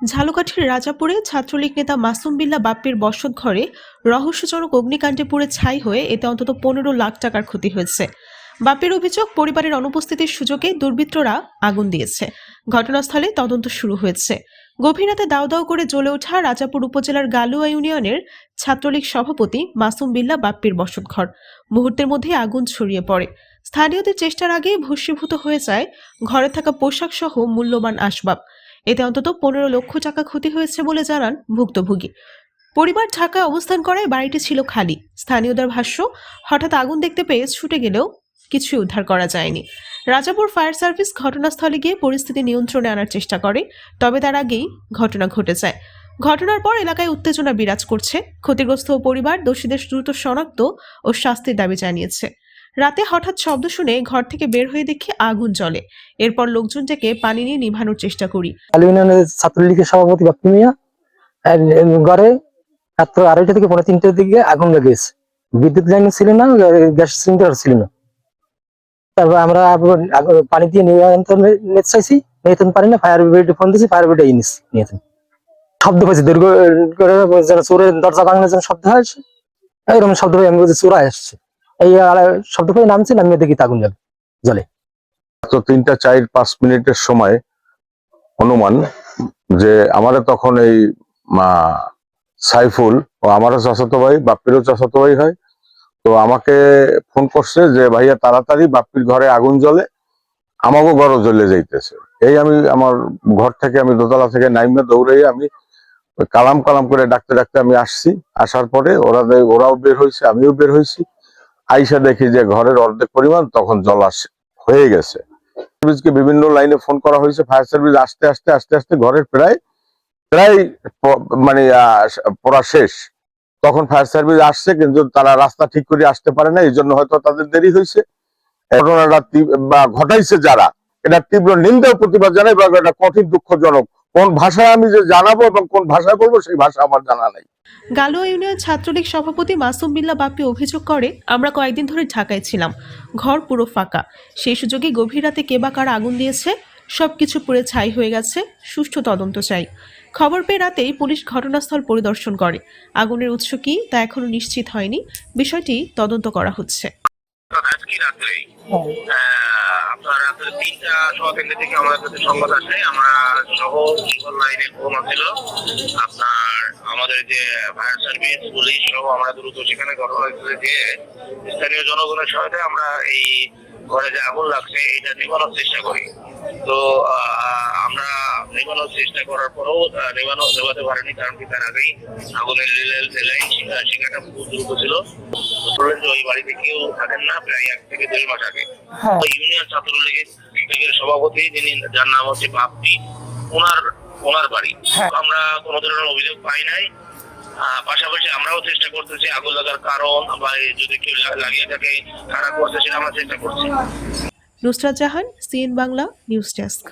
ঝালকাঠির রাজাপুরে ছাত্রলীগ নেতা মাসুম বিল্লা বাপ্পির বসত ঘরে রহস্যজনক অগ্নিকাণ্ডে পুড়ে ছাই হয়ে এতে অন্তত পনেরো লাখ টাকার ক্ষতি হয়েছে। বাপ্পির অভিযোগ, পরিবারের অনুপস্থিতির সুযোগে দুর্বৃত্তরা আগুন দিয়েছে। ঘটনাস্থলে তদন্ত শুরু হয়েছে। গভীর রাতে দাও দাও করে জ্বলে ওঠা রাজাপুর উপজেলার গালুয়া ইউনিয়নের ছাত্রলীগ সভাপতি মাসুম বিল্লা বাপ্পির বসতঘর। মুহূর্তের মধ্যে আগুন ছড়িয়ে পড়ে। স্থানীয়দের চেষ্টার আগেই ভস্মীভূত হয়ে যায় ঘরে থাকা পোশাক সহ মূল্যবান আসবাব। এতে অন্তত পনেরো লক্ষ টাকা ক্ষতি হয়েছে বলে জানান ভুক্তভোগী। পরিবার ঢাকায় অবস্থান করায় বাড়িটি ছিল খালি। স্থানীয়দের ভাষ্য, হঠাৎ আগুন দেখতে পেয়ে ছুটে গেলেও কিছুই উদ্ধার করা যায়নি। রাজাপুর ফায়ার সার্ভিস ঘটনাস্থলে গিয়ে পরিস্থিতি নিয়ন্ত্রণে আনার চেষ্টা করে, তবে তার আগেই ঘটনা ঘটে যায়। ঘটনার পর এলাকায় উত্তেজনা বিরাজ করছে। ক্ষতিগ্রস্ত পরিবার, দোষীদের দ্রুত শনাক্ত ও শাস্তির দাবি জানিয়েছে। রাতে হঠাৎ শব্দ শুনে ঘর থেকে বের হয়ে দেখি আগুন জ্বলে। এরপর লোকজন ডেকে পানি নিয়ে নিভানোর চেষ্টা করি। ছাত্রলীগের সভাপতি বাপ্পি মিয়া ঘরে রাত্র আড়াইটা থেকে পনেরো তিনটার দিকে আগুন লেগেছে। বিদ্যুৎ লাইন ছিল না, গ্যাস সিলিন্ডার ছিল না। তারপর আমরা পানি দিয়ে নিতে চাইছি। নিয়ন্ত্রণ পারি না, ফায়ার ব্রিগেডে ফোন দিয়েছি, ফায়ার ব্রিগেড ইনিস নিয়ন্ত্রণ। শব্দ হয়েছে দীর্ঘ যেন চোরের দরজা ভাঙলে যেন শব্দ হয়, এরকম শব্দ হয়ে আমি বলছি চোরা আসছে। এই আড়াই- শব্দ নামছি নামিয়ে দেখি আগুন জ্বলে তো তিনটা চার পাঁচ মিনিটের সময় অনুমান যে আমারে তখন এই সাইফুল ও আমারও চাচাতো ভাই, বাপ্পিরও চাচাতো ভাই হয়, তো আমাকে ফোন করছে যে, ভাইয়া, তাড়াতাড়ি বাপ্পির ঘরে আগুন জ্বলে আমাকেও ঘরও জ্বলে যাইতেছে। এই আমি, আমার ঘর থেকে আমি দোতলা থেকে নাইমে দৌড়ে আমি, কালাম কালাম করে ডাকতে ডাকতে আমি আসছি। আসার পরে ওরা ওরাও বের হয়েছে আমিও বের হয়েছি আইসা দেখি যে ঘরের অর্ধেক পরিমাণ তখন জল আসে, হয়ে গেছে। সার্ভিসকে বিভিন্ন লাইনে ফোন করা হয়েছে ফায়ার সার্ভিস আস্তে, আসতে, আস্তে আস্তে ঘরের প্রায় প্রায় মানে পড়া শেষ। তখন ফায়ার সার্ভিস আসছে, কিন্তু তারা রাস্তা ঠিক করে আসতে পারে না এই জন্য হয়তো তাদের দেরি হয়েছে। ঘটনাটা বা, ঘটাইছে যারা, এটা তীব্র নিন্দা প্রতিবাদ জানাই বা এটা কঠিন, দুঃখজনক কোন ভাষায় আমি যে জানাব এবং কোন ভাষায় বলব, সেই ভাষা আমার জানা নাই। গালুয়া ইউনিয়ন ছাত্রলীগ সভাপতি মাসুম বিল্লা বাপ্পি অভিযোগ করে, আমরা কয়েকদিন ধরে ঢাকায় ছিলাম। ঘর পুরো ফাঁকা। সেই সুযোগে গভীর রাতে কে বা কারা আগুন দিয়েছে, সবকিছু পুড়ে ছাই হয়ে গেছে, সুষ্ঠু তদন্ত চাই। খবর পেয়ে রাতেই পুলিশ ঘটনাস্থল পরিদর্শন করে। আগুনের উৎস কি, তা এখনও নিশ্চিত হয়নি। বিষয়টি তদন্ত করা হচ্ছে। আজকে রাত্রে। আপনার রাত্রে তিনটা সোয়া তিনটে থেকে আমাদের কাছে সংবাদ আসে। আমরা সহ জীবন লাইনে ঘুমা ছিল আপনার আমাদের যে ফায়ার সার্ভিস পুলিশ সহ আমরা দ্রুত সেখানে ঘটনাস্থলে যে স্থানীয় জনগণের সহায়তায় আমরা এই ঘরে যে আগুন লাগছে এটা নিবানোর চেষ্টা করি। তো আমরা নেবানোর চেষ্টা করার পরেও নেবানো নেবাতে পারিনি কারণ কি তার আগেই আগুনের লাইন শিকাটা খুব দ্রুত ছিল। বললেন যে ওই বাড়িতে কেউ থাকেন না প্রায় এক থেকে দেড় মাস আগে। ওই ইউনিয়ন ছাত্রলীগের লীগের সভাপতি যিনি যার নাম হচ্ছে বাপ্পি ওনার ওনার বাড়ি। আমরা কোনো ধরনের অভিযোগ পাই নাই। পাশাপাশি আমরাও চেষ্টা করতেছি আগুন লাগার কারণ বা যদি কেউ লাগিয়ে থাকে কারা করছে সেটা আমরা চেষ্টা করছি। Nusrat Jahan CN Bangla news desk.